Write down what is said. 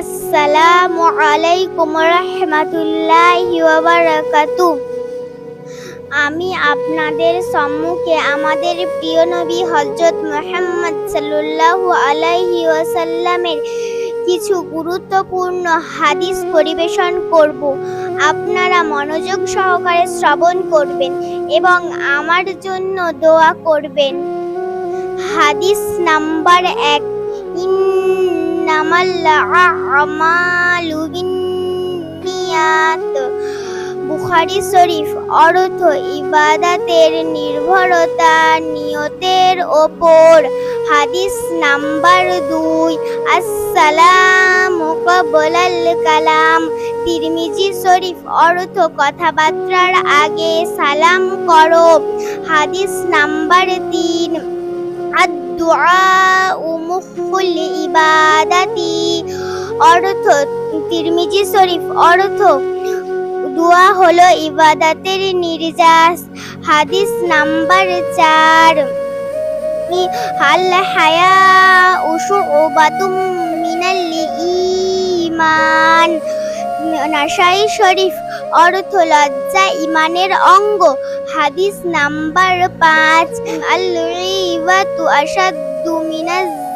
আসসালামু আলাইকুম রহমতুল্লাহি বারাকাতু। আমি আপনাদের সম্মুখে আমাদের প্রিয় নবী হজরত মোহাম্মদ সাল্লাল্লাহু আলাইহি ওয়াসাল্লামের কিছু গুরুত্বপূর্ণ হাদিস পরিবেশন করব। আপনারা মনোযোগ সহকারে শ্রবণ করবেন এবং আমার জন্য দোয়া করবেন। হাদিস নাম্বার এক। বিন্নিয়াত। বুখারি শরীফ, অর্থ ইবাদাতের নির্ভরতা নিয়তের ওপর। হাদিস নাম্বার দুই, আসসালামু কবলাল কালাম। তিরমিজি শরীফ, অর্থ কথাবার্তার আগে সালাম করো। হাদিস নাম্বার তিন, আদ-দুআউ মুখুল ইবাদাতি অর্থ, তিরমিজি শরীফ, অর্থ, দোয়া হলো ইবাদাতের নির্যাস। হাদিস নাম্বার চার হাল হায়া উসু উশুবাতুম মিনাল ঈমান নাসাই শরীফ, অর্থ লজ্জা ইমানের অঙ্গ। হাদিস নাম্বার পাঁচ আল্লাহু আসাদু মিনাজ